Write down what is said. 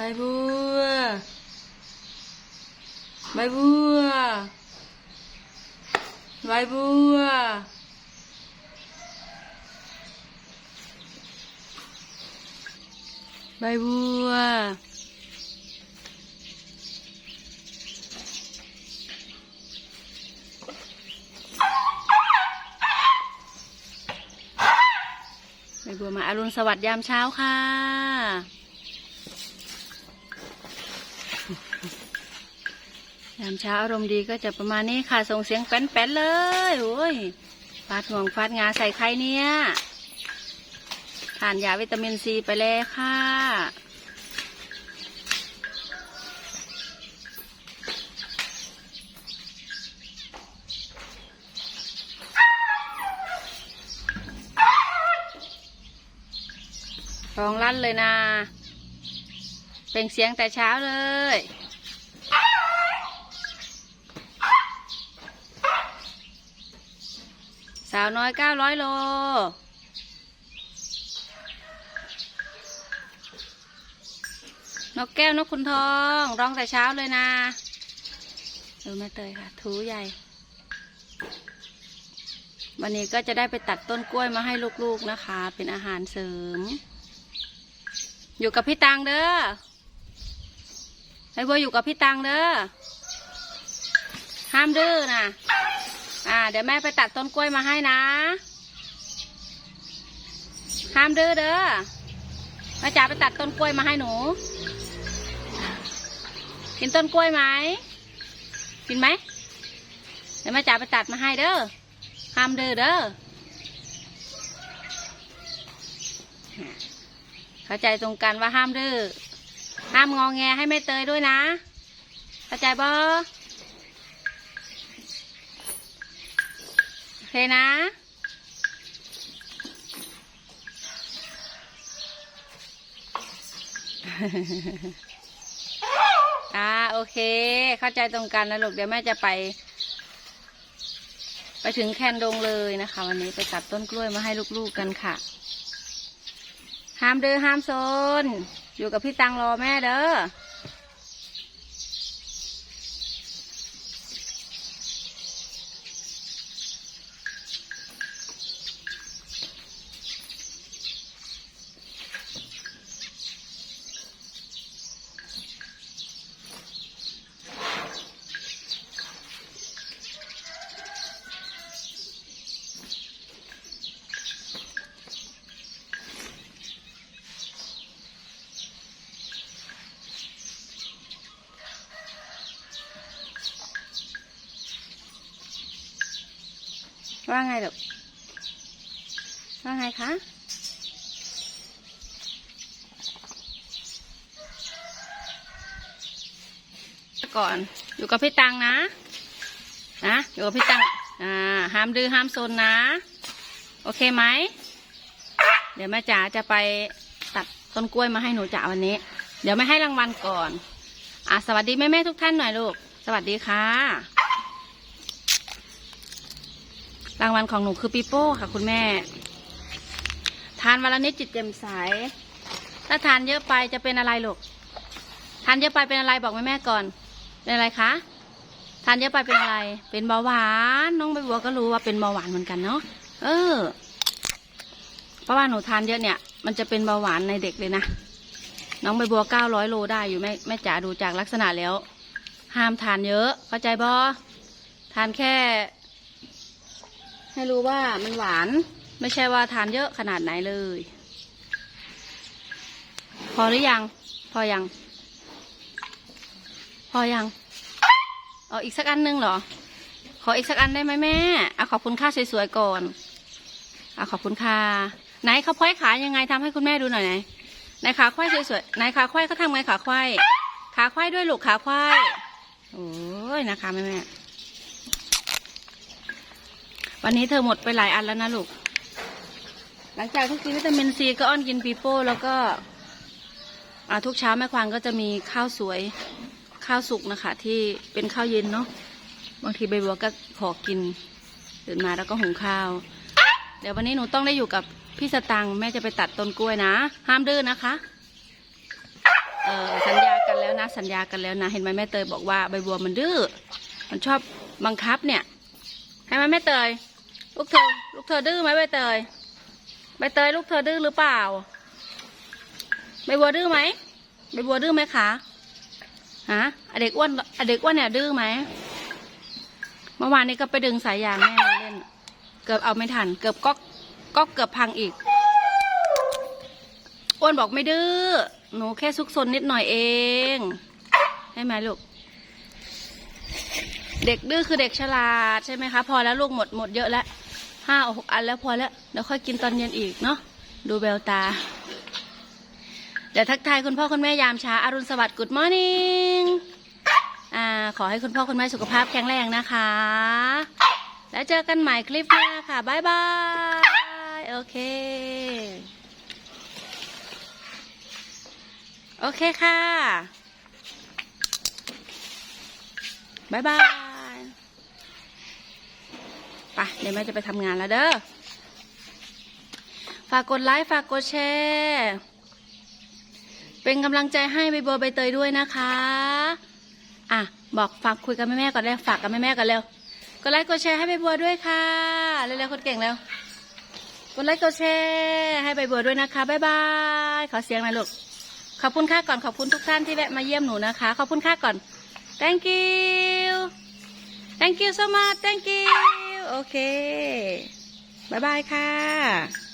ใบบัวใบบัวใบบัวใบบัวใบบัวมาอรุณสวัสดิ์ยามเช้าค่ะ ยามเช้าอารมณ์ดีก็จะประมาณนี้ค่ะ ส่งเสียงแป้นๆเลยโอ้ยฟาดห่วงฟาดงาใส่ใครเนี่ยทานยาวิตามินซีไปแล้วค่ะ ร้องลั่นเลยนะ เปล่งเสียงแต่เช้าเลย สาวน้อยเก้าร้อยโล นกแก้วนกขุนทองร้องแต่เช้าเลยนะดูแม่เตยค่ะ ถูใหญ่ วันนี้ก็จะได้ไปตัดต้นกล้วยมาให้ลูกๆนะคะ เป็นอาหารเสริม อยู่กับพี่ตังเด้อให้บัวอยู่กับพี่ตังเด้อห้ามดื้อนะ อ่า เดี๋ยวแม่ไปตัดต้นกล้วยมาให้นะ ห้ามดื้อเด้อแม่จ๋าไปตัดต้นกล้วยมาให้หนู กินต้นกล้วยไหม กินไหม เดี๋ยวแม่จ๋าไปตัดมาให้เด้อ ห้ามดื้อเด้อ เข้าใจตรงกันว่าห้ามดื้อ ห้ามงองแงให้แม่เตยด้วยนะ เข้าใจบ่โอเค นะ อ่าโอเค เข้าใจตรงกันนะลูก เดี๋ยวแม่จะไป ไปถึงแคนดงเลยนะคะ วันนี้ไปตัดต้นกล้วยมาให้ลูกๆกันค่ะ ห้ามดื้อห้ามโซน อยู่กับพี่ตังรอแม่เด้อ ว่าไงลูกว่าไงคะก่อน อยู่กับพี่ตังนะ นะ อยู่กับพี่ตัง อ่า ห้ามดื้อห้ามโซนนะ โอเคไหม เดี๋ยวแม่จ๋าจะไปตัดต้นกล้วยมาให้หนูจ๋าวันนี้ เดี๋ยวไม่ให้รางวัลก่อน อะ สวัสดีแม่แม่ทุกท่านหน่อยลูก สวัสดีค่ะ รางวัลของหนูคือปีโป้ค่ะ คุณแม่ ทานวันละนิดจิตเต็มใสถ้าทานเยอะไปจะเป็นอะไรลูกทานเยอะไปเป็นอะไรบอกแม่แม่ก่อน เป็นอะไรคะทานเยอะไปเป็นอะไร เป็นเบาหวาน น้องใบบัวก็รู้ว่าเป็นเบาหวานเหมือนกันเนาะเออ เพราะว่าหนูทานเยอะเนี่ย มันจะเป็นเบาหวานในเด็กเลยนะน้องใบบัวเก้าร้อยโลได้อยู่แม่แม่จ๋าดูจากลักษณะแล้ว ห้ามทานเยอะเข้าใจบอทานแค่ ให้รู้ว่ามันหวาน ไม่ใช่ว่าทานเยอะขนาดไหนเลย พอหรือยัง พอยัง พอยังเอาอีกสักอันหนึงเหรอ ขออีกสักอันได้ไหมแม่เอาขอบคุณค่าสวยๆก่อนเอาขอบคุณค่ะไหนเขาพ้อยขายังไงทำให้คุณแม่ดูหน่อยไหนไหนขาควายสวยๆไหนขาควายเขาทำไงขาควายขาควายด้วยลูกขาควายโอ้ยนะคะแม่แม่ วันนี้เธอหมดไปหลายอันแล้วนะลูก หลังจากที่กินวิตามินซีก็อ้อนกินปีโป้แล้วก็ทุกเช้าแม่ควางก็จะมีข้าวสวยข้าวสุกนะคะ ที่เป็นข้าวเย็นเนาะบางทีใบบัวก็ขอกินตื่นมาแล้วก็หุงข้าว เดี๋ยววันนี้หนูต้องได้อยู่กับพี่สตังค์แม่จะไปตัดต้นกล้วยนะ ห้ามดื้อนะคะเออสัญญากันแล้วนะสัญญากันแล้วนะ เห็นไหมแม่เตยบอกว่าใบบัวมันดื้อมันชอบบังคับเนี่ย ให้ไหมแม่เตย ลูกเธอ ลูกเธอดื้อไหมใบเตย ใบเตยลูกเธอดื้อหรือเปล่า ใบบัวดื้อไหม ใบบัวดื้อไหมคะฮะเด็กอ้วนเด็กอ้วนเนี่ยดื้อไหม เมื่อวานนี้ก็ไปดึงสายยางแม่มาเล่น เกือบเอาไม่ทัน เกือบก็ก็เกือบพังอีก อ้วนบอกไม่ดื้อ หนูแค่ซุกซนนิดหน่อยเองใช่ไหมลูก เด็กดื้อคือเด็กฉลาดใช่ไหมคะ พอแล้วลูกหมดหมดเยอะแล้ว ห้าหกอันแล้วพอแล้วเดี๋ยวค่อยกินตอนเย็นอีกเนาะดูแววตา เดี๋ยวทักทายคุณพ่อคุณแม่ยามเช้าอารุณสวัสดิ์ Good morning อ่าขอให้คุณพ่อคุณแม่สุขภาพแข็งแรงนะคะ แล้วเจอกันใหม่คลิปหน้าค่ะบ๊ายบายโอเค โอเคค่ะบ๊ายบาย ปเดี๋ยวแม่จะไปทำงานแล้วเด้อ ฝากกดไลค์ฝากกดแชร์ เป็นกำลังใจให้ใบบัวใบเตยด้วยนะคะ อะ บอกฝากคุยกับแม่แม่ก่อนเลยฝากกับแม่แม่ก่อนเร็ว กดไลค์กดแชร์ให้ใบบัวด้วยค่ะ เร็วๆคนเก่งเร็วกดไลค์กดแชร์ให้ใบบัวด้วยนะคะ บ๊ายบาย ขอเสียงหน่อยลูก ขอบคุณค่าก่อน ขอบคุณทุกท่านที่แวะมาเยี่ยมหนูนะคะ ขอบคุณค่าก่อน thank you thank you so much thank you โอเค บ๊ายบายค่ะ